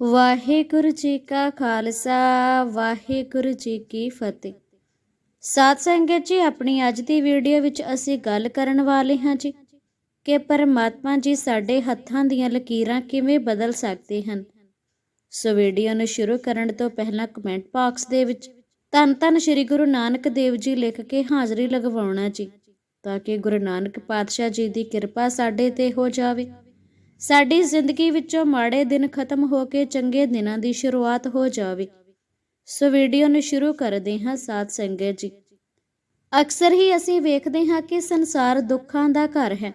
ਵਾਹਿਗੁਰੂ ਜੀ ਕਾ ਖਾਲਸਾ, ਵਾਹਿਗੁਰੂ ਜੀ ਕੀ ਫਤਿਹ। ਸਾਧ ਸੰਗਤ ਜੀ, ਆਪਣੀ ਅੱਜ ਦੀ ਵੀਡੀਓ ਵਿੱਚ ਅਸੀਂ ਗੱਲ ਕਰਨ ਵਾਲੇ ਹਾਂ ਜੀ ਕਿ ਪਰਮਾਤਮਾ ਜੀ ਸਾਡੇ ਹੱਥਾਂ ਦੀਆਂ ਲਕੀਰਾਂ ਕਿਵੇਂ ਬਦਲ ਸਕਦੇ ਹਨ। ਸੋ ਵੀਡੀਓ ਨੂੰ ਸ਼ੁਰੂ ਕਰਨ ਤੋਂ ਪਹਿਲਾਂ ਕਮੈਂਟ ਬਾਕਸ ਦੇ ਵਿੱਚ ਧੰਨ ਧੰਨ ਸ੍ਰੀ ਗੁਰੂ ਨਾਨਕ ਦੇਵ ਜੀ ਲਿਖ ਕੇ ਹਾਜ਼ਰੀ ਲਗਵਾਉਣਾ ਜੀ, ਤਾਂ ਕਿ ਗੁਰੂ ਨਾਨਕ ਪਾਤਸ਼ਾਹ ਜੀ ਦੀ ਕਿਰਪਾ ਸਾਡੇ ਤੇ ਹੋ ਜਾਵੇ। ਸਾਡੀ ਜ਼ਿੰਦਗੀ ਵਿੱਚੋਂ ਮਾੜੇ ਦਿਨ ਖਤਮ ਹੋ ਕੇ ਚੰਗੇ ਦਿਨਾਂ ਦੀ ਸ਼ੁਰੂਆਤ ਹੋ ਜਾਵੇ। ਸੋ ਵੀਡੀਓ ਨੂੰ ਸ਼ੁਰੂ ਕਰਦੇ ਹਾਂ ਸਾਧ ਸੰਗਤ ਜੀ। ਅਕਸਰ ਹੀ ਅਸੀਂ ਵੇਖਦੇ ਹਾਂ ਕਿ ਸੰਸਾਰ ਦੁੱਖਾਂ ਦਾ ਘਰ ਹੈ।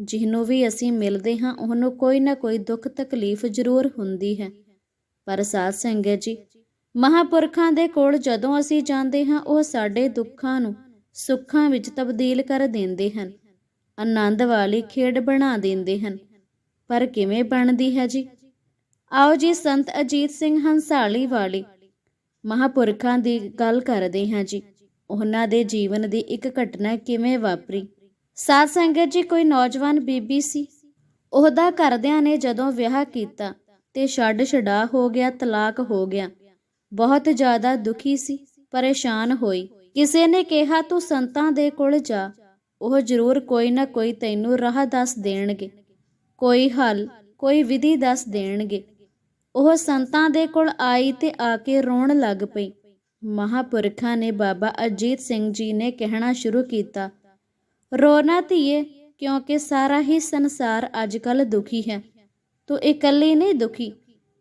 ਜਿਹਨੂੰ ਵੀ ਅਸੀਂ ਮਿਲਦੇ ਹਾਂ, ਉਹਨੂੰ ਕੋਈ ਨਾ ਕੋਈ ਦੁੱਖ ਤਕਲੀਫ ਜ਼ਰੂਰ ਹੁੰਦੀ ਹੈ। ਪਰ ਸਾਧ ਸੰਗਤ ਜੀ, ਮਹਾਪੁਰਖਾਂ ਦੇ ਕੋਲ ਜਦੋਂ ਅਸੀਂ ਜਾਂਦੇ ਹਾਂ, ਉਹ ਸਾਡੇ ਦੁੱਖਾਂ ਨੂੰ, ਸੁੱਖਾਂ ਵਿੱਚ ਤਬਦੀਲ ਕਰ ਦਿੰਦੇ ਹਨ। ਆਨੰਦ ਵਾਲੀ ਖੇਡ ਬਣਾ ਦਿੰਦੇ ਹਨ। ਪਰ ਕਿਵੇਂ ਬਣਦੀ ਹੈ ਜੀ? ਆਓ ਜੀ, ਸੰਤ ਅਜੀਤ ਸਿੰਘ ਹੰਸਾਲੀ ਵਾਲੀ ਮਹਾਪੁਰਖਾਂ ਦੀ ਗੱਲ ਕਰਦੇ ਹਾਂ ਜੀ। ਉਹਨਾਂ ਦੇ ਜੀਵਨ ਦੀ ਇੱਕ ਘਟਨਾ ਕਿਵੇਂ ਵਾਪਰੀ? ਸਾਧ ਸੰਗਤ ਜੀ, ਕੋਈ ਨੌਜਵਾਨ ਬੀਬੀ ਸੀ। ਉਹਦਾ ਘਰਦਿਆਂ ਨੇ ਜਦੋਂ ਵਿਆਹ ਕੀਤਾ ਤੇ ਛੱਡ ਛਡਾ ਹੋ ਗਿਆ, ਤਲਾਕ ਹੋ ਗਿਆ, ਬਹੁਤ ਜ਼ਿਆਦਾ ਦੁਖੀ ਸੀ, ਪਰੇਸ਼ਾਨ ਹੋਈ। ਕਿਸੇ ਨੇ ਕਿਹਾ, ਤੂੰ ਸੰਤਾਂ ਦੇ ਕੋਲ ਜਾ, ਉਹ ਜ਼ਰੂਰ ਕੋਈ ਨਾ ਕੋਈ ਤੈਨੂੰ ਰਾਹ ਦੱਸ ਦੇਣਗੇ। ਕੋਈ ਹੱਲ, ਕੋਈ ਵਿਧੀ ਦੱਸ ਦੇਣਗੇ। ਉਹ ਸੰਤਾਂ ਦੇ ਕੋਲ ਆਈ ਤੇ ਆ ਕੇ ਰੋਣ ਲੱਗ ਪਈ। ਮਹਾਪੁਰਖਾਂ ਨੇ ਬਾਬਾ ਅਜੀਤ ਸਿੰਘ ਜੀ ਨੇ ਕਹਿਣਾ ਸ਼ੁਰੂ ਕੀਤਾ ਰੋਣਾ ਧੀਏ, ਕਿਉਂਕਿ ਸਾਰਾ ਹੀ ਸੰਸਾਰ ਅੱਜਕੱਲ ਦੁਖੀ ਹੈ। ਤੂੰ ਇਕੱਲੀ ਨਹੀਂ ਦੁਖੀ।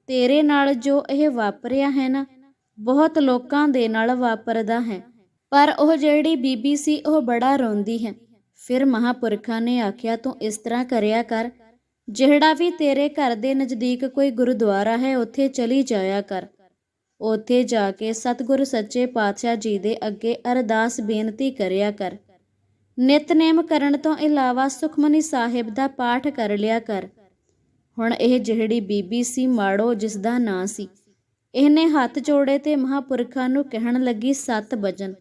ਤੇਰੇ ਨਾਲ ਜੋ ਇਹ ਵਾਪਰਿਆ ਹੈ ਨਾ, ਬਹੁਤ ਲੋਕਾਂ ਦੇ ਨਾਲ ਵਾਪਰਦਾ ਹੈ। ਪਰ ਉਹ ਜਿਹੜੀ ਬੀਬੀ ਸੀ, ਉਹ ਬੜਾ ਰੋਂਦੀ ਹੈ। ਫਿਰ ਮਹਾਪੁਰਖਾਂ ਨੇ ਆਖਿਆ, ਤੂੰ ਇਸ ਤਰ੍ਹਾਂ ਕਰਿਆ ਕਰ ਜਿਹੜਾ ਵੀ ਤੇਰੇ ਘਰ ਦੇ ਨਜ਼ਦੀਕ ਕੋਈ ਗੁਰਦੁਆਰਾ ਹੈ, ਉੱਥੇ ਚਲੀ ਜਾਇਆ ਕਰ। ਉੱਥੇ ਜਾ ਕੇ ਸਤਿਗੁਰੂ ਸੱਚੇ ਪਾਤਸ਼ਾਹ ਜੀ ਦੇ ਅੱਗੇ ਅਰਦਾਸ ਬੇਨਤੀ ਕਰਿਆ ਕਰ। ਨਿਤਨੇਮ ਕਰਨ ਤੋਂ ਇਲਾਵਾ ਸੁਖਮਨੀ ਸਾਹਿਬ ਦਾ ਪਾਠ ਕਰ ਲਿਆ ਕਰ। ਹੁਣ ਇਹ ਜਿਹੜੀ ਬੀਬੀ ਸੀ, ਮਾੜੋ ਜਿਸ ਦਾ ਨਾਂ ਸੀ। ਇਹਨੇ ਹੱਥ ਜੋੜੇ ਤੇ ਮਹਾਪੁਰਖਾਂ ਨੂੰ ਕਹਿਣ ਲੱਗੀ, ਸਤ ਬਚਨ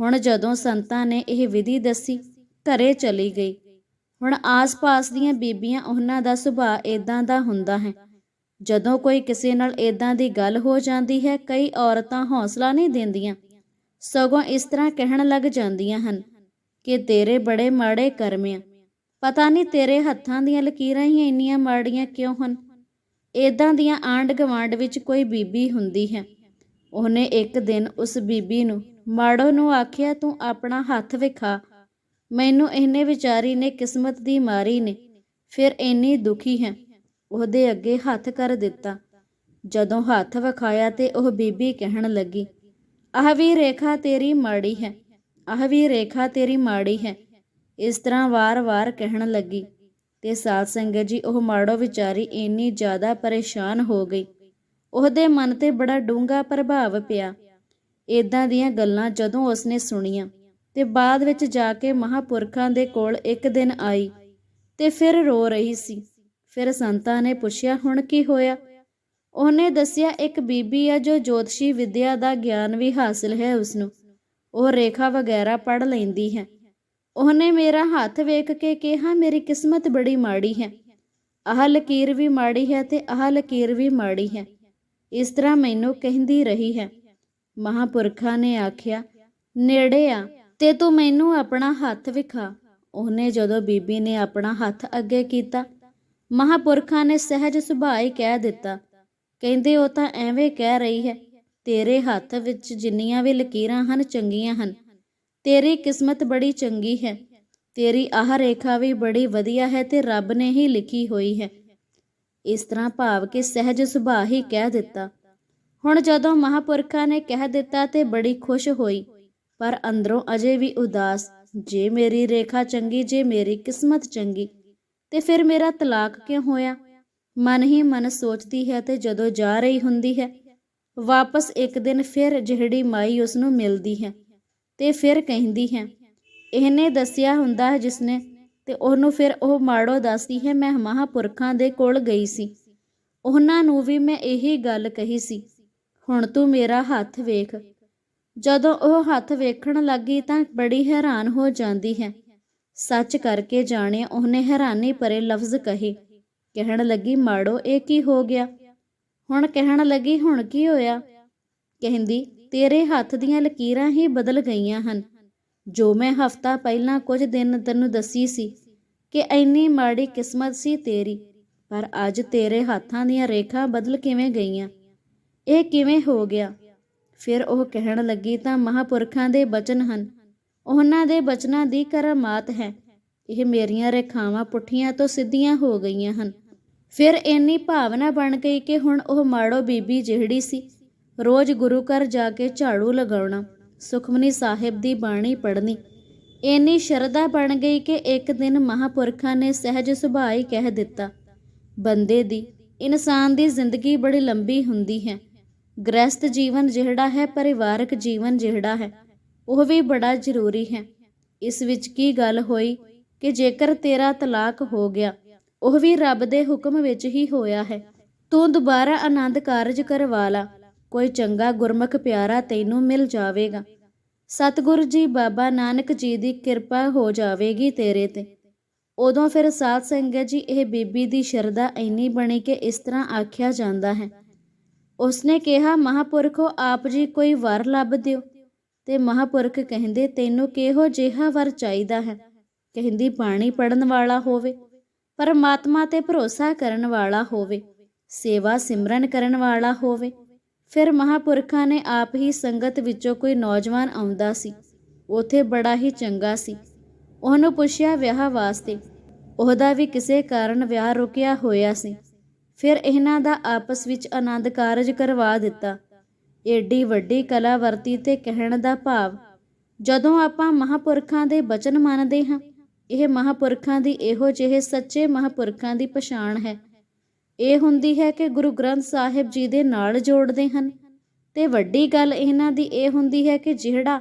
ਹੁਣ ਜਦੋਂ ਸੰਤਾਂ ਨੇ ਇਹ ਵਿਧੀ ਦੱਸੀ, ਘਰੇ ਚਲੀ ਗਈ। ਹੁਣ ਆਸ-ਪਾਸ ਦੀਆਂ ਬੀਬੀਆਂ ਉਹਨਾਂ ਦਾ ਸੁਭਾਅ ਇਦਾਂ ਦਾ ਹੁੰਦਾ ਹੈ। ਜਦੋਂ ਕੋਈ ਕਿਸੇ ਨਾਲ ਇਦਾਂ ਦੀ ਗੱਲ ਹੋ ਜਾਂਦੀ ਹੈ, ਕਈ ਔਰਤਾਂ ਹੌਸਲਾ ਨਹੀਂ ਦਿੰਦੀਆਂ। ਸਗੋਂ ਇਸ ਤਰ੍ਹਾਂ ਕਹਿਣ ਲੱਗ ਜਾਂਦੀਆਂ ਹਨ ਕਿ ਤੇਰੇ ਬੜੇ ਮਾੜੇ ਕਰਮ ਆ। ਪਤਾ ਨਹੀਂ ਤੇਰੇ ਹੱਥਾਂ ਦੀਆਂ ਲਕੀਰਾਂ ਹੀ ਇੰਨੀਆਂ ਮਾੜੀਆਂ ਕਿਉਂ ਹਨ? ਇਦਾਂ ਦੀਆਂ ਆਂਡ ਗਵਾਂਡ ਵਿੱਚ ਕੋਈ ਬੀਬੀ ਹੁੰਦੀ ਹੈ। ਉਹਨੇ ਇੱਕ ਦਿਨ ਉਸ ਬੀਬੀ ਨੂੰ, ਮਾੜੋ ਨੂੰ ਆਖਿਆ ਤੂੰ ਆਪਣਾ ਹੱਥ ਵਿਖਾ ਮੈਨੂੰ ਇਹਨੇ ਵਿਚਾਰੀ ਨੇ ਕਿਸਮਤ ਦੀ ਮਾਰੀ ਨੇ, ਫਿਰ ਇੰਨੀ ਦੁਖੀ ਹੈ। ਉਹਦੇ ਅੱਗੇ ਹੱਥ ਕਰ ਦਿੱਤਾ। ਜਦੋਂ ਹੱਥ ਵਿਖਾਇਆ ਤੇ ਉਹ ਬੀਬੀ ਕਹਿਣ ਲੱਗੀ, ਆਹ ਵੀ ਰੇਖਾ ਤੇਰੀ ਮਾੜੀ ਹੈ, ਆਹ ਵੀ ਰੇਖਾ ਤੇਰੀ ਮਾੜੀ ਹੈ। ਇਸ ਤਰ੍ਹਾਂ ਵਾਰ-ਵਾਰ ਕਹਿਣ ਲੱਗੀ ਤੇ ਸਾਧ ਸੰਗਤ ਜੀ, ਉਹ ਮਾੜੋ ਵਿਚਾਰੀ ਇੰਨੀ ਜ਼ਿਆਦਾ ਪਰੇਸ਼ਾਨ ਹੋ ਗਈ। ਉਹਦੇ ਮਨ ਤੇ ਬੜਾ ਡੂੰਘਾ ਪ੍ਰਭਾਵ ਪਿਆ। ਇਦਾਂ ਦੀਆਂ ਗੱਲਾਂ ਜਦੋਂ ਉਸਨੇ ਸੁਣੀਆਂ ਤੇ ਬਾਅਦ ਵਿੱਚ ਜਾ ਕੇ ਮਹਾਪੁਰਖਾਂ ਦੇ ਕੋਲ ਇੱਕ ਦਿਨ ਆਈ ਤੇ ਫਿਰ ਰੋ ਰਹੀ ਸੀ। ਫਿਰ ਸੰਤਾਂ ਨੇ ਪੁੱਛਿਆ, ਹੁਣ ਕੀ ਹੋਇਆ? ਉਹਨੇ ਦੱਸਿਆ, ਇੱਕ ਬੀਬੀ ਆ ਜੋ ਜੋਤਸ਼ੀ ਵਿਦਿਆ ਦਾ ਗਿਆਨ ਵੀ ਹਾਸਲ ਹੈ ਉਸਨੂੰ। ਉਹ ਰੇਖਾ ਵਗੈਰਾ ਪੜ ਲੈਂਦੀ ਹੈ। ਉਹਨੇ ਮੇਰਾ ਹੱਥ ਵੇਖ ਕੇ ਕਿਹਾ, ਮੇਰੀ ਕਿਸਮਤ ਬੜੀ ਮਾੜੀ ਹੈ। ਆਹ ਲਕੀਰ ਵੀ ਮਾੜੀ ਹੈ ਤੇ ਆਹ ਲਕੀਰ ਵੀ ਮਾੜੀ ਹੈ। ਇਸ ਤਰ੍ਹਾਂ ਮੈਨੂੰ ਕਹਿੰਦੀ ਰਹੀ ਹੈ। ਮਹਾਪੁਰਖਾਂ ਨੇ ਆਖਿਆ, ਨੇੜੇ ਆ। ਤੇ ਤੂੰ ਮੈਨੂੰ ਆਪਣਾ ਹੱਥ ਵਿਖਾ। ਉਹਨੇ ਜਦੋਂ ਬੀਬੀ ਨੇ ਆਪਣਾ ਹੱਥ ਅੱਗੇ ਕੀਤਾ, ਮਹਾਪੁਰਖਾਂ ਨੇ ਸਹਿਜ ਸੁਭਾਅ ਹੀ ਕਹਿ ਦਿੱਤਾ। ਕਹਿੰਦੇ, ਉਹ ਤਾਂ ਐਵੇਂ ਕਹਿ ਰਹੀ ਹੈ, ਤੇਰੇ ਹੱਥ ਵਿੱਚ ਜਿੰਨੀਆਂ ਵੀ ਲਕੀਰਾਂ ਹਨ ਚੰਗੀਆਂ ਹਨ, ਤੇਰੀ ਕਿਸਮਤ ਬੜੀ ਚੰਗੀ ਹੈ, ਤੇਰੀ ਆਹ ਰੇਖਾ ਵੀ ਬੜੀ ਵਧੀਆ ਹੈ ਤੇ ਰੱਬ ਨੇ ਹੀ ਲਿਖੀ ਹੋਈ ਹੈ। ਇਸ ਤਰ੍ਹਾਂ ਭਾਵ ਕਿ ਸਹਿਜ ਸੁਭਾਅ ਹੀ ਕਹਿ ਦਿੱਤਾ। ਹੁਣ ਜਦੋਂ ਮਹਾਪੁਰਖਾਂ ਨੇ ਕਹਿ ਦਿੱਤਾ ਤੇ ਬੜੀ ਖੁਸ਼ ਹੋਈ। ਪਰ ਅੰਦਰੋਂ ਅਜੇ ਵੀ ਉਦਾਸ, ਜੇ ਮੇਰੀ ਰੇਖਾ ਚੰਗੀ, ਜੇ ਮੇਰੀ ਕਿਸਮਤ ਚੰਗੀ, ਤੇ ਫਿਰ ਮੇਰਾ ਤਲਾਕ ਕਿਉਂ ਹੋਇਆ? ਮਨ ਹੀ ਮਨ ਸੋਚਦੀ ਹੈ ਤੇ ਜਦੋਂ ਜਾ ਰਹੀ ਹੁੰਦੀ ਹੈ, ਵਾਪਸ ਇੱਕ ਦਿਨ ਫਿਰ ਜਿਹੜੀ ਮਾਈ ਉਸ ਨੂੰ ਮਿਲਦੀ ਹੈ ਤੇ ਫਿਰ ਕਹਿੰਦੀ ਹੈ, ਇਹਨੇ ਦੱਸਿਆ ਹੁੰਦਾ ਹੈ ਜਿਸਨੇ ਤੇ ਉਹਨੂੰ ਫਿਰ ਉਹ ਮਾੜੋ ਦੱਸਦੀ ਹੈ, ਮੈਂ ਮਹਾਪੁਰਖਾਂ ਦੇ ਕੋਲ ਗਈ ਸੀ। ਉਹਨਾਂ ਨੂੰ ਵੀ ਮੈਂ ਇਹੀ ਗੱਲ ਕਹੀ ਸੀ, ਹੁਣ ਤੂੰ ਮੇਰਾ ਹੱਥ ਵੇਖ ਜਦੋਂ ਉਹ ਹੱਥ ਵੇਖਣ ਲੱਗੀ ਤਾਂ ਬੜੀ ਹੈਰਾਨ ਹੋ ਜਾਂਦੀ ਹੈ। ਸੱਚ ਕਰਕੇ ਜਾਣਿਆ ਉਹਨੇ ਹੈਰਾਨੀ ਪਰੇ ਲਫ਼ਜ਼ ਕਹੇ। ਕਹਿਣ ਲੱਗੀ, ਮਾੜੋ, ਇਹ ਕੀ ਹੋ ਗਿਆ? ਹੁਣ ਕਹਿਣ ਲੱਗੀ, ਹੁਣ ਕੀ ਹੋਇਆ? ਕਹਿੰਦੀ, ਤੇਰੇ ਹੱਥ ਦੀਆਂ ਲਕੀਰਾਂ ਹੀ ਬਦਲ ਗਈਆਂ ਹਨ। ਜੋ ਮੈਂ ਹਫਤਾ ਪਹਿਲਾਂ ਕੁਝ ਦਿਨ ਤੈਨੂੰ ਦੱਸੀ ਸੀ ਕਿ ਐਨੀ ਮਾੜੀ ਕਿਸਮਤ ਸੀ ਤੇਰੀ, ਪਰ ਅੱਜ ਤੇਰੇ ਹੱਥਾਂ ਦੀਆਂ ਰੇਖਾਂ ਬਦਲ ਕਿਵੇਂ ਗਈਆਂ? ਇਹ ਕਿਵੇਂ ਹੋ ਗਿਆ? ਫਿਰ ਉਹ ਕਹਿਣ ਲੱਗੀ, ਤਾਂ ਮਹਾਪੁਰਖਾਂ ਦੇ ਬਚਨ ਹਨ। ਉਹਨਾਂ ਦੇ ਬਚਨਾਂ ਦੀ ਕਰਾਮਾਤ ਹੈ। ਇਹ ਮੇਰੀਆਂ ਰੇਖਾਵਾਂ ਪੁੱਠੀਆਂ ਤੋਂ ਸਿੱਧੀਆਂ ਹੋ ਗਈਆਂ ਹਨ। ਫਿਰ ਇੰਨੀ ਭਾਵਨਾ ਬਣ ਗਈ ਕਿ ਹੁਣ ਉਹ ਮਾੜੋ ਬੀਬੀ ਜਿਹੜੀ ਸੀ, ਰੋਜ਼ ਗੁਰੂ ਘਰ ਜਾ ਕੇ ਝਾੜੂ ਲਗਾਉਣਾ, ਸੁਖਮਨੀ ਸਾਹਿਬ ਦੀ ਬਾਣੀ ਪੜ੍ਹਨੀ, ਇੰਨੀ ਸ਼ਰਧਾ ਬਣ ਗਈ ਕਿ ਇੱਕ ਦਿਨ ਮਹਾਪੁਰਖਾਂ ਨੇ ਸਹਿਜ ਸੁਭਾਅ ਹੀ ਕਹਿ ਦਿੱਤਾ, ਬੰਦੇ ਦੀ, ਇਨਸਾਨ ਦੀ ਜ਼ਿੰਦਗੀ ਬੜੀ ਲੰਬੀ ਹੁੰਦੀ ਹੈ। ਗ੍ਰਸਤ ਜੀਵਨ ਜਿਹੜਾ ਹੈ, ਪਰਿਵਾਰਕ ਜੀਵਨ ਜਿਹੜਾ ਹੈ, ਉਹ ਵੀ ਬੜਾ ਜ਼ਰੂਰੀ ਹੈ। ਇਸ ਵਿੱਚ ਕੀ ਗੱਲ ਹੋਈ ਕਿ ਜੇਕਰ ਤੇਰਾ ਤਲਾਕ ਹੋ ਗਿਆ, ਉਹ ਵੀ ਰੱਬ ਦੇ ਹੁਕਮ ਵਿੱਚ ਹੀ ਹੋਇਆ ਹੈ। ਤੂੰ ਦੁਬਾਰਾ ਆਨੰਦ ਕਾਰਜ ਕਰਵਾ ਲਾ, ਕੋਈ ਚੰਗਾ ਗੁਰਮੁਖ ਪਿਆਰਾ ਤੈਨੂੰ ਮਿਲ ਜਾਵੇਗਾ। ਸਤਿਗੁਰੂ ਜੀ, ਬਾਬਾ ਨਾਨਕ ਜੀ ਦੀ ਕਿਰਪਾ ਹੋ ਜਾਵੇਗੀ ਤੇਰੇ ਤੇ। ਉਦੋਂ ਫਿਰ ਸਾਧ ਸੰਗਤ ਜੀ, ਇਹ ਬੀਬੀ ਦੀ ਸ਼ਰਧਾ ਇੰਨੀ ਬਣੀ ਕਿ ਇਸ ਤਰ੍ਹਾਂ ਆਖਿਆ ਜਾਂਦਾ ਹੈ ਉਸਨੇ ਕਿਹਾ, ਮਹਾਪੁਰਖੋ, ਆਪ ਜੀ ਕੋਈ ਵਰ ਲੱਭ ਦਿਓ। ਤੇ ਮਹਾਪੁਰਖ ਕਹਿੰਦੇ, ਤੈਨੂੰ ਕਿਹੋ ਜਿਹਾ ਵਰ ਚਾਹੀਦਾ ਹੈ? ਕਹਿੰਦੀ ਬਾਣੀ ਪੜਨ ਵਾਲਾ ਹੋਵੇ, ਪਰਮਾਤਮਾ ਤੇ ਭਰੋਸਾ ਕਰਨ ਵਾਲਾ ਹੋਵੇ, ਸੇਵਾ ਸਿਮਰਨ ਕਰਨ ਵਾਲਾ ਹੋਵੇ। ਫਿਰ ਮਹਾਪੁਰਖਾਂ ਨੇ ਆਪ ਹੀ ਸੰਗਤ ਵਿੱਚੋਂ ਕੋਈ ਨੌਜਵਾਨ ਆਉਂਦਾ ਸੀ। ਉਥੇ ਬੜਾ ਹੀ ਚੰਗਾ ਸੀ। ਉਹਨੂੰ ਪੁੱਛਿਆ ਵਿਆਹ ਵਾਸਤੇ। ਉਹਦਾ ਵੀ ਕਿਸੇ ਕਾਰਨ ਵਿਆਹ ਰੁਕਿਆ ਹੋਇਆ ਸੀ। ਫਿਰ ਇਹਨਾਂ ਦਾ ਆਪਸ ਵਿੱਚ ਆਨੰਦ ਕਾਰਜ ਕਰਵਾ ਦਿੱਤਾ। ਏਡੀ ਵੱਡੀ ਕਲਾ ਵਰਤੀ ਤੇ ਕਹਿਣ ਦਾ ਭਾਵ, ਜਦੋਂ ਆਪਾਂ ਮਹਾਪੁਰਖਾਂ ਦੇ ਬਚਨ ਮੰਨਦੇ ਹਾਂ, ਇਹ ਮਹਾਪੁਰਖਾਂ ਦੀ ਇਹੋ ਜਿਹੇ ਸੱਚੇ ਮਹਾਪੁਰਖਾਂ ਦੀ ਪਛਾਣ ਹੈ। ਇਹ ਹੁੰਦੀ ਹੈ ਕਿ ਗੁਰੂ ਗ੍ਰੰਥ ਸਾਹਿਬ ਜੀ ਦੇ ਨਾਲ ਜੋੜਦੇ ਹਨ। ਤੇ ਵੱਡੀ ਗੱਲ ਇਹਨਾਂ ਦੀ ਇਹ ਹੁੰਦੀ ਹੈ ਕਿ ਜਿਹੜਾ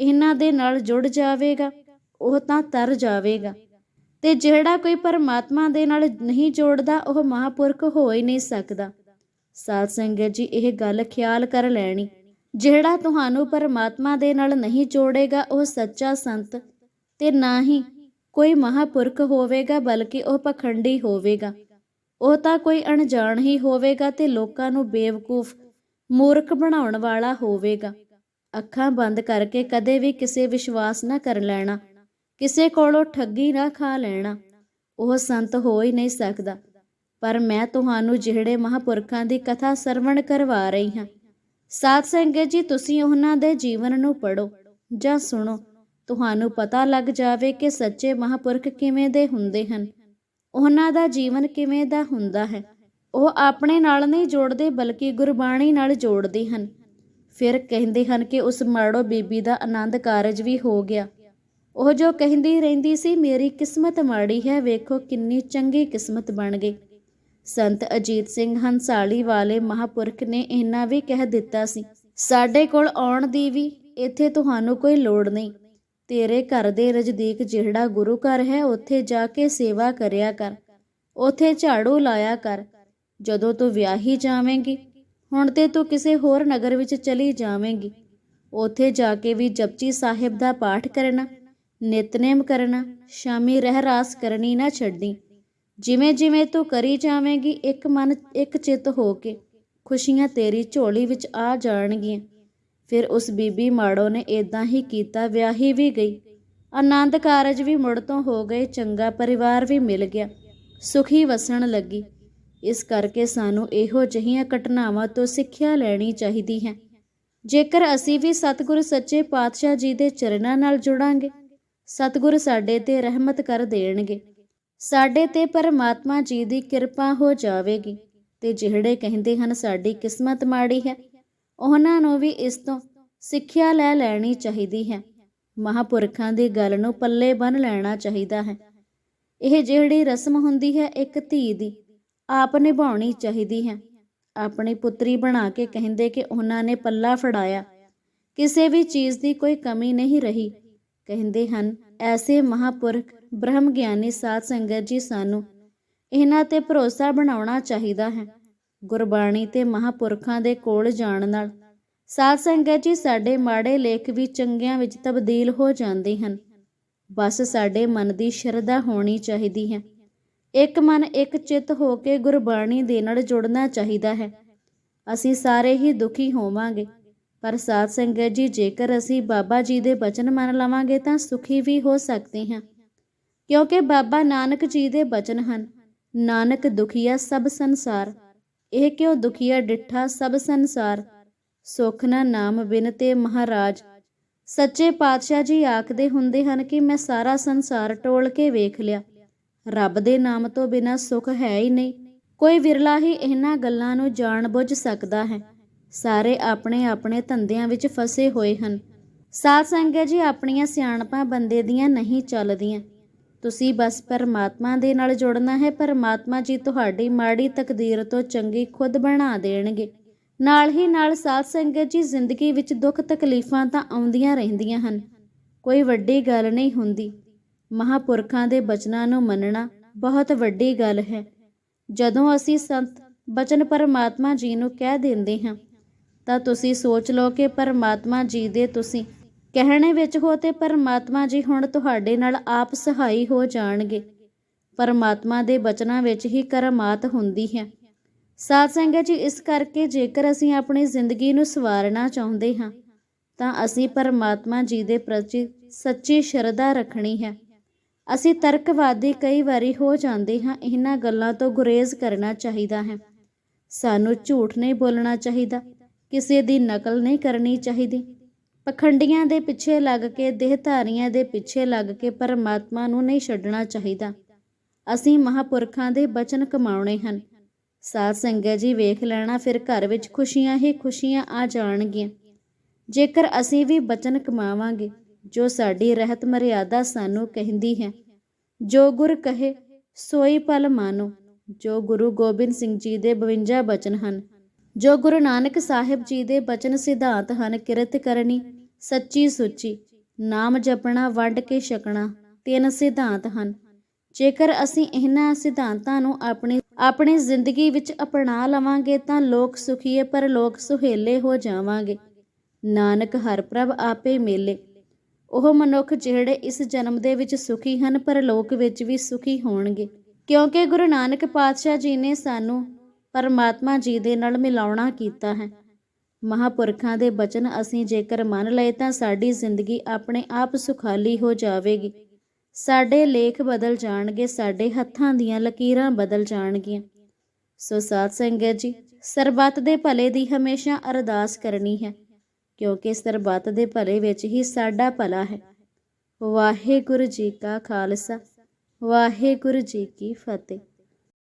ਇਹਨਾਂ ਦੇ ਨਾਲ ਜੁੜ ਜਾਵੇਗਾ, ਉਹ ਤਾਂ ਤਰ ਜਾਵੇਗਾ। ਤੇ ਜਿਹੜਾ ਕੋਈ ਪਰਮਾਤਮਾ ਦੇ ਨਾਲ ਨਹੀਂ ਜੋੜਦਾ, ਉਹ ਮਹਾਪੁਰਖ ਹੋ ਹੀ ਨਹੀਂ ਸਕਦਾ। ਸਾਧ ਸੰਗਤ ਜੀ, ਇਹ ਗੱਲ ਖਿਆਲ ਕਰ ਲੈਣੀ। ਜਿਹੜਾ ਤੁਹਾਨੂੰ ਪਰਮਾਤਮਾ ਦੇ ਨਾਲ ਨਹੀਂ ਜੋੜੇਗਾ, ਉਹ ਸੱਚਾ ਸੰਤ ਤੇ ਨਾ ਹੀ ਕੋਈ ਮਹਾਪੁਰਖ ਹੋਵੇਗਾ, ਬਲਕਿ ਉਹ ਪਖੰਡੀ ਹੋਵੇਗਾ। ਉਹ ਤਾਂ ਕੋਈ ਅਣਜਾਣ ਹੀ ਹੋਵੇਗਾ ਤੇ ਲੋਕਾਂ ਨੂੰ ਬੇਵਕੂਫ ਮੂਰਖ ਬਣਾਉਣ ਵਾਲਾ ਹੋਵੇਗਾ। ਅੱਖਾਂ ਬੰਦ ਕਰਕੇ ਕਦੇ ਵੀ ਕਿਸੇ ਵਿਸ਼ਵਾਸ ਨਾ ਕਰ ਲੈਣਾ। ਕਿਸੇ ਕੋਲੋਂ ਠੱਗੀ ਨਾ ਖਾ ਲੈਣਾ, ਉਹ ਸੰਤ ਹੋ ਹੀ ਨਹੀਂ ਸਕਦਾ। ਪਰ ਮੈਂ ਤੁਹਾਨੂੰ ਜਿਹੜੇ ਮਹਾਪੁਰਖਾਂ ਦੀ ਕਥਾ ਸਰਵਣ ਕਰਵਾ ਰਹੀ ਹਾਂ। ਸਾਧ ਸੰਗਤ ਜੀ, ਤੁਸੀਂ ਉਹਨਾਂ ਦੇ ਜੀਵਨ ਨੂੰ ਪੜੋ ਜਾਂ ਸੁਣੋ। ਤੁਹਾਨੂੰ ਪਤਾ ਲੱਗ ਜਾਵੇ ਕਿ ਸੱਚੇ ਮਹਾਪੁਰਖ ਕਿਵੇਂ ਦੇ ਹੁੰਦੇ ਹਨ। ਉਹਨਾਂ ਦਾ ਜੀਵਨ ਕਿਵੇਂ ਦਾ ਹੁੰਦਾ ਹੈ। ਉਹ ਆਪਣੇ ਨਾਲ ਨਹੀਂ ਜੋੜਦੇ, ਬਲਕਿ ਗੁਰਬਾਣੀ ਨਾਲ ਜੋੜਦੇ ਹਨ। ਫਿਰ ਕਹਿੰਦੇ ਹਨ ਕਿ ਉਸ ਮਾੜੋ ਬੀਬੀ ਦਾ ਆਨੰਦ ਕਾਰਜ ਵੀ ਹੋ ਗਿਆ। ਉਹ ਜੋ ਕਹਿੰਦੀ ਰਹਿੰਦੀ ਸੀ, ਮੇਰੀ ਕਿਸਮਤ ਮਾੜੀ ਹੈ, ਵੇਖੋ ਕਿੰਨੀ ਚੰਗੀ ਕਿਸਮਤ ਬਣ ਗਈ। ਸੰਤ ਅਜੀਤ ਸਿੰਘ ਹੰਸਾਲੀ ਵਾਲੇ ਮਹਾਪੁਰਖ ਨੇ ਇਹਨਾਂ ਵੀ ਕਹਿ ਦਿੱਤਾ ਸੀ, ਸਾਡੇ ਕੋਲ ਆਉਣ ਦੀ ਵੀ ਇੱਥੇ ਤੁਹਾਨੂੰ ਕੋਈ ਲੋੜ ਨਹੀਂ। ਤੇਰੇ ਘਰ ਦੇ ਨਜ਼ਦੀਕ ਜਿਹੜਾ ਗੁਰੂ ਘਰ ਹੈ, ਉੱਥੇ ਜਾ ਕੇ ਸੇਵਾ ਕਰਿਆ ਕਰ। ਉੱਥੇ ਝਾੜੂ ਲਾਇਆ ਕਰ। ਜਦੋਂ ਤੂੰ ਵਿਆਹੀ ਜਾਵੇਂਗੀ, ਹੁਣ ਤੇ ਤੂੰ ਕਿਸੇ ਹੋਰ ਨਗਰ ਵਿੱਚ ਚਲੀ ਜਾਵੇਂਗੀ। ਉੱਥੇ ਜਾ ਕੇ ਵੀ ਜਪਜੀ ਸਾਹਿਬ ਦਾ ਪਾਠ ਕਰਨਾ। ਨਿਤਨੇਮ ਕਰਨਾ, ਸ਼ਾਮੀ ਰਹਿਰਾਸ ਕਰਨੀ ਨਾ ਛੱਡੀ। ਜਿਵੇਂ ਜਿਵੇਂ ਤੂੰ ਕਰੀ ਜਾਵੇਂਗੀ, ਇੱਕ ਮਨ, ਇੱਕ ਚਿੱਤ ਹੋ ਕੇ ਖੁਸ਼ੀਆਂ ਤੇਰੀ ਝੋਲੀ ਵਿੱਚ ਆ ਜਾਣਗੀਆਂ। ਫਿਰ ਉਸ ਬੀਬੀ ਮਾੜੋ ਨੇ ਇਦਾਂ ਹੀ ਕੀਤਾ, ਵਿਆਹੀ ਵੀ ਗਈ। ਆਨੰਦ ਕਾਰਜ ਵੀ ਮੁੜ ਤੋਂ ਹੋ ਗਏ, ਚੰਗਾ ਪਰਿਵਾਰ ਵੀ ਮਿਲ ਗਿਆ। ਸੁਖੀ ਵਸਣ ਲੱਗੀ। ਇਸ ਕਰਕੇ ਸਾਨੂੰ ਇਹੋ ਜਿਹੀਆਂ ਘਟਨਾਵਾਂ ਤੋਂ ਸਿੱਖਿਆ ਲੈਣੀ ਚਾਹੀਦੀ ਹੈ। ਜੇਕਰ ਅਸੀਂ ਵੀ ਸਤਿਗੁਰੂ ਸੱਚੇ ਪਾਤਸ਼ਾਹ ਜੀ ਦੇ ਚਰਨਾਂ ਨਾਲ ਜੁੜਾਂਗੇ ਸਤਿਗੁਰ ਸਾਡੇ ਤੇ ਰਹਿਮਤ ਕਰ ਦੇਣਗੇ। ਸਾਡੇ ਤੇ ਪਰਮਾਤਮਾ ਜੀ ਦੀ ਕਿਰਪਾ ਹੋ ਜਾਵੇਗੀ। ਤੇ ਜਿਹੜੇ ਕਹਿੰਦੇ ਹਨ, ਸਾਡੀ ਕਿਸਮਤ ਮਾੜੀ ਹੈ, ਉਹਨਾਂ ਨੂੰ ਵੀ ਇਸ ਤੋਂ ਸਿੱਖਿਆ ਲੈ ਲੈਣੀ ਚਾਹੀਦੀ ਹੈ। ਮਹਾਪੁਰਖਾਂ ਦੀ ਗੱਲ ਨੂੰ ਪੱਲੇ ਬੰਨ ਲੈਣਾ ਚਾਹੀਦਾ ਹੈ। ਇਹ ਜਿਹੜੀ ਰਸਮ ਹੁੰਦੀ ਹੈ, ਇੱਕ ਧੀ ਦੀ, ਆਪ ਨਿਭਾਉਣੀ ਚਾਹੀਦੀ ਹੈ। ਆਪਣੀ ਪੁੱਤਰੀ ਬਣਾ ਕੇ ਕਹਿੰਦੇ ਕਿ ਉਹਨਾਂ ਨੇ ਪੱਲਾ ਫੜਾਇਆ। ਕਿਸੇ ਵੀ ਚੀਜ਼ ਦੀ ਕੋਈ ਕਮੀ ਨਹੀਂ ਰਹੀ। ਕਹਿੰਦੇ ਹਨ, ਐਸੇ ਮਹਾਪੁਰਖ ਬ੍ਰਹਮ ਗਿਆਨੀ ਸਾਧ ਸੰਗਤ ਜੀ ਸਾਨੂੰ ਇਹਨਾਂ ਤੇ ਭਰੋਸਾ ਬਣਾਉਣਾ ਚਾਹੀਦਾ ਹੈ। ਗੁਰਬਾਣੀ ਤੇ ਮਹਾਪੁਰਖਾਂ ਦੇ ਕੋਲ ਜਾਣ ਨਾਲ ਸਾਧ ਸੰਗਤ ਜੀ ਸਾਡੇ ਮਾੜੇ ਲੇਖ ਵੀ ਚੰਗਿਆਂ ਵਿੱਚ ਤਬਦੀਲ ਹੋ ਜਾਂਦੇ ਹਨ। ਬਸ ਸਾਡੇ ਮਨ ਦੀ ਸ਼ਰਧਾ ਹੋਣੀ ਚਾਹੀਦੀ ਹੈ। ਇੱਕ ਮਨ ਇੱਕ ਚਿੱਤ ਹੋ ਕੇ ਗੁਰਬਾਣੀ ਦੇ ਨਾਲ ਜੁੜਨਾ ਚਾਹੀਦਾ ਹੈ। ਅਸੀਂ ਸਾਰੇ ਹੀ ਦੁਖੀ ਹੋਵਾਂਗੇ। ਪਰ ਸਾਧ ਸੰਗਤ ਜੀ, ਜੇਕਰ ਅਸੀਂ ਬਾਬਾ ਜੀ ਦੇ ਬਚਨ ਮੰਨ ਲਵਾਂਗੇ ਤਾਂ ਸੁਖੀ ਵੀ ਹੋ ਸਕਦੇ ਹਾਂ। ਕਿਉਂਕਿ ਬਾਬਾ ਨਾਨਕ ਜੀ ਦੇ ਬਚਨ ਹਨ, ਨਾਨਕ ਦੁਖੀਆ ਸਭ ਸੰਸਾਰ, ਇਹ ਕਿਉ ਦੁਖੀਆ ਡਿੱਠਾ ਸਭ ਸੰਸਾਰ। ਸੁਖ ਨਾ ਨਾਮ ਬਿਨ ਤੇ ਮਹਾਰਾਜ। ਸੱਚੇ ਪਾਤਸ਼ਾਹ ਜੀ ਆਖਦੇ ਹੁੰਦੇ ਹਨ ਕਿ ਮੈਂ ਸਾਰਾ ਸੰਸਾਰ ਟੋਲ ਕੇ ਵੇਖ ਲਿਆ। ਰੱਬ ਦੇ ਨਾਮ ਤੋਂ ਬਿਨਾ ਸੁਖ ਹੈ ਹੀ ਨਹੀਂ। ਕੋਈ ਵਿਰਲਾ ਹੀ ਇਹਨਾਂ ਗੱਲਾਂ ਨੂੰ ਜਾਣ ਬੁੱਝ ਸਕਦਾ ਹੈ। ਸਾਰੇ ਆਪਣੇ ਆਪਣੇ ਧੰਦਿਆਂ ਵਿੱਚ ਫਸੇ ਹੋਏ ਹਨ। ਸਾਧ ਸੰਗਤ ਜੀ, ਆਪਣੀਆਂ ਸਿਆਣਪਾਂ ਬੰਦੇ ਦੀਆਂ ਨਹੀਂ ਚੱਲਦੀਆਂ। ਤੁਸੀਂ ਬਸ ਪਰਮਾਤਮਾ ਦੇ ਨਾਲ ਜੁੜਨਾ ਹੈ। ਪਰਮਾਤਮਾ ਜੀ ਤੁਹਾਡੀ ਮਾੜੀ ਤਕਦੀਰ ਤੋਂ ਚੰਗੀ ਖੁਦ ਬਣਾ ਦੇਣਗੇ। ਨਾਲ ਹੀ ਨਾਲ ਸਾਧ ਸੰਗਤ ਜੀ, ਜ਼ਿੰਦਗੀ ਵਿੱਚ ਦੁੱਖ ਤਕਲੀਫਾਂ ਤਾਂ ਆਉਂਦੀਆਂ ਰਹਿੰਦੀਆਂ ਹਨ। ਕੋਈ ਵੱਡੀ ਗੱਲ ਨਹੀਂ ਹੁੰਦੀ। ਮਹਾਪੁਰਖਾਂ ਦੇ ਬਚਨਾਂ ਨੂੰ ਮੰਨਣਾ ਬਹੁਤ ਵੱਡੀ ਗੱਲ ਹੈ। ਜਦੋਂ ਅਸੀਂ ਸੰਤ ਬਚਨ ਪਰਮਾਤਮਾ ਜੀ ਨੂੰ ਕਹਿ ਦਿੰਦੇ ਹਾਂ ਤਾਂ ਤੁਸੀਂ ਸੋਚ ਲਓ ਕਿ ਪਰਮਾਤਮਾ ਜੀ ਦੇ ਤੁਸੀਂ ਕਹਿਣੇ ਵਿੱਚ ਹੋ ਤੇ ਪਰਮਾਤਮਾ ਜੀ ਹੁਣ ਤੁਹਾਡੇ ਨਾਲ ਆਪ ਸਹਾਈ ਹੋ ਜਾਣਗੇ। ਪਰਮਾਤਮਾ ਦੇ ਬਚਨਾਂ ਵਿੱਚ ਹੀ ਕਰਮਾਤ ਹੁੰਦੀ ਹੈ। ਸਾਧ ਸੰਗਤ ਜੀ, ਇਸ ਕਰਕੇ ਜੇਕਰ ਅਸੀਂ ਆਪਣੀ ਜ਼ਿੰਦਗੀ ਨੂੰ ਸਵਾਰਨਾ ਚਾਹੁੰਦੇ ਹਾਂ, ਤਾਂ ਅਸੀਂ ਪਰਮਾਤਮਾ ਜੀ ਦੇ ਪ੍ਰਤੀ ਸੱਚੀ ਸ਼ਰਧਾ ਰੱਖਣੀ ਹੈ। ਅਸੀਂ ਤਰਕਵਾਦੀ ਕਈ ਵਾਰੀ ਹੋ ਜਾਂਦੇ ਹਾਂ, ਇਹਨਾਂ ਗੱਲਾਂ ਤੋਂ ਗੁਰੇਜ਼ ਕਰਨਾ ਚਾਹੀਦਾ ਹੈ। ਸਾਨੂੰ ਝੂਠ ਨਹੀਂ ਬੋਲਣਾ ਚਾਹੀਦਾ। ਕਿਸੇ ਦੀ ਨਕਲ ਨਹੀਂ ਕਰਨੀ ਚਾਹੀਦੀ। ਪਖੰਡੀਆਂ ਦੇ ਪਿੱਛੇ ਲੱਗ ਕੇ, ਦੇਹਧਾਰੀਆਂ ਦੇ ਪਿੱਛੇ ਲੱਗ ਕੇ ਪਰਮਾਤਮਾ ਨੂੰ ਨਹੀਂ ਛੱਡਣਾ ਚਾਹੀਦਾ। ਅਸੀਂ ਮਹਾਪੁਰਖਾਂ ਦੇ ਬਚਨ ਕਮਾਉਣੇ ਹਨ। ਸਾਧ ਸੰਗਤ ਜੀ ਵੇਖ ਲੈਣਾ, ਫਿਰ ਘਰ ਵਿੱਚ ਖੁਸ਼ੀਆਂ ਹੀ ਖੁਸ਼ੀਆਂ ਆ ਜਾਣਗੀਆਂ। ਜੇਕਰ ਅਸੀਂ ਵੀ ਬਚਨ ਕਮਾਵਾਂਗੇ, ਜੋ ਸਾਡੀ ਰਹਿਤ ਮਰਿਆਦਾ ਸਾਨੂੰ ਕਹਿੰਦੀ ਹੈ, ਜੋ ਗੁਰ ਕਹੇ, ਸੋਈ ਪਲ ਮਾਨੋ। ਜੋ ਗੁਰੂ ਗੋਬਿੰਦ ਸਿੰਘ ਜੀ ਦੇ 52 ਬਚਨ ਹਨ ਜੋ ਗੁਰੂ ਨਾਨਕ ਸਾਹਿਬ ਜੀ ਦੇ ਬਚਨ ਸਿਧਾਂਤ ਹਨ, ਕਿਰਤ ਕਰਨੀ, ਸੱਚੀ ਸੁੱਚੀ, ਨਾਮ ਜਪਣਾ, ਵੰਡ ਕੇ ਛਕਣਾ, ਤਿੰਨ ਸਿਧਾਂਤ ਹਨ। ਜੇਕਰ ਅਸੀਂ ਇਹਨਾਂ ਸਿਧਾਂਤਾਂ ਨੂੰ ਆਪਣੀ ਆਪਣੀ ਜ਼ਿੰਦਗੀ ਵਿੱਚ ਅਪਣਾ ਲਵਾਂਗੇ ਤਾਂ ਲੋਕ ਸੁਖੀਏ ਪਰ ਲੋਕ ਸੁਹੇਲੇ ਹੋ ਜਾਵਾਂਗੇ। ਨਾਨਕ ਹਰ ਪ੍ਰਭ ਆਪੇ ਮੇਲੇ। ਉਹ ਮਨੁੱਖ ਜਿਹੜੇ ਇਸ ਜਨਮ ਦੇ ਵਿੱਚ ਸੁਖੀ ਹਨ, ਪਰ ਲੋਕ ਵਿੱਚ ਵੀ ਸੁਖੀ ਹੋਣਗੇ। ਕਿਉਂਕਿ ਗੁਰੂ ਨਾਨਕ ਪਾਤਸ਼ਾਹ ਜੀ ਨੇ ਸਾਨੂੰ ਪਰਮਾਤਮਾ ਜੀ ਦੇ ਨਾਲ ਮਿਲਾਉਣਾ ਕੀਤਾ ਹੈ। ਮਹਾਪੁਰਖਾਂ ਦੇ ਬਚਨ ਅਸੀਂ ਜੇਕਰ ਮੰਨ ਲਏ ਤਾਂ ਸਾਡੀ ਜ਼ਿੰਦਗੀ ਆਪਣੇ ਆਪ ਸੁਖਾਲੀ ਹੋ ਜਾਵੇਗੀ। ਸਾਡੇ ਲੇਖ ਬਦਲ ਜਾਣਗੇ, ਸਾਡੇ ਹੱਥਾਂ ਦੀਆਂ ਲਕੀਰਾਂ ਬਦਲ ਜਾਣਗੀਆਂ। ਸੋ ਸਾਧ ਸੰਗਤ ਜੀ, ਸਰਬੱਤ ਦੇ ਭਲੇ ਦੀ ਹਮੇਸ਼ਾ ਅਰਦਾਸ ਕਰਨੀ ਹੈ, ਕਿਉਂਕਿ ਸਰਬੱਤ ਦੇ ਭਲੇ ਵਿੱਚ ਹੀ ਸਾਡਾ ਭਲਾ ਹੈ। ਵਾਹਿਗੁਰੂ ਜੀ ਕਾ ਖਾਲਸਾ, ਵਾਹਿਗੁਰੂ ਜੀ ਕੀ ਫਤਿਹ।